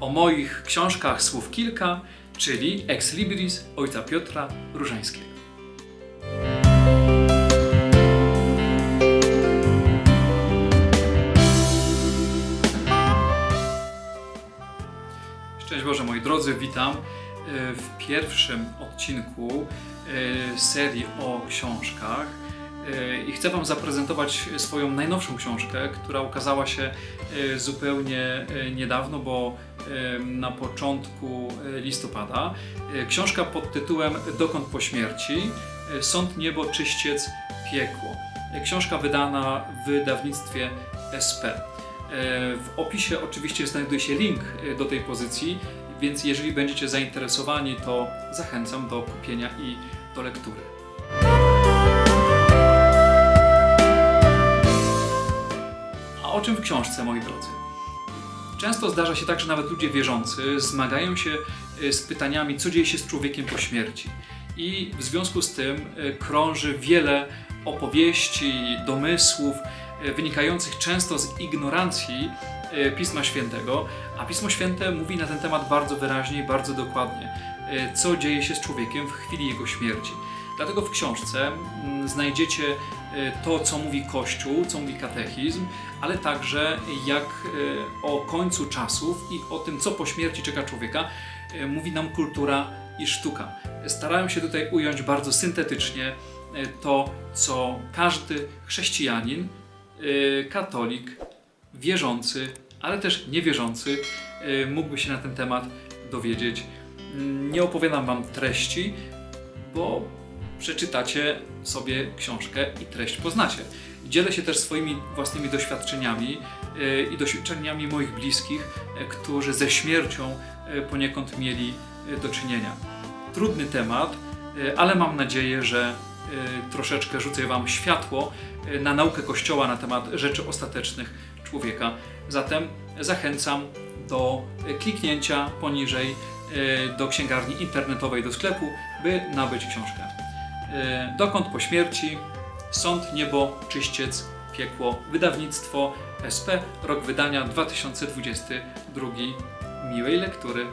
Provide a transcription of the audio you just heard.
o moich książkach słów kilka, czyli Ex Libris ojca Piotra Różańskiego. Szczęść Boże moi drodzy, witam e, w pierwszym odcinku e, serii o książkach i chcę Wam zaprezentować swoją najnowszą książkę, która ukazała się e, zupełnie e, niedawno, bo e, na początku listopada. Książka pod tytułem Dokąd po śmierci? Sąd, niebo, czyściec, piekło. Książka wydana w wydawnictwie SP. W opisie oczywiście znajduje się link do tej pozycji, więc jeżeli będziecie zainteresowani, to zachęcam do kupienia i do lektury. O czym w książce, moi drodzy? Często zdarza się tak, że nawet ludzie wierzący zmagają się e, z pytaniami, co dzieje się z człowiekiem po śmierci. I w związku z tym e, krąży wiele opowieści, domysłów, e, wynikających często z ignorancji Pisma Świętego, a Pismo Święte mówi na ten temat bardzo wyraźnie i bardzo dokładnie, co dzieje się z człowiekiem w chwili jego śmierci. Dlatego w książce mm, znajdziecie to, co mówi Kościół, co mówi katechizm, ale także jak e, o końcu czasów i o tym, co po śmierci czeka człowieka, e, mówi nam kultura i sztuka. Starałem się tutaj ująć bardzo syntetycznie to, co każdy chrześcijanin, katolik, wierzący, ale też niewierzący mógłby się na ten temat dowiedzieć. Mm, Nie opowiadam Wam treści, bo przeczytacie sobie książkę i treść poznacie. Dzielę się też swoimi własnymi doświadczeniami e, i doświadczeniami moich bliskich, e, którzy ze śmiercią e, poniekąd mieli do czynienia. Trudny temat, ale mam nadzieję, że troszeczkę rzucę Wam światło na naukę Kościoła na temat rzeczy ostatecznych człowieka. Zatem zachęcam do kliknięcia poniżej do księgarni internetowej, do sklepu, by nabyć książkę. E, Dokąd po śmierci? Sąd, niebo, czyściec, piekło. Wydawnictwo SP, rok wydania 2022. Miłej lektury.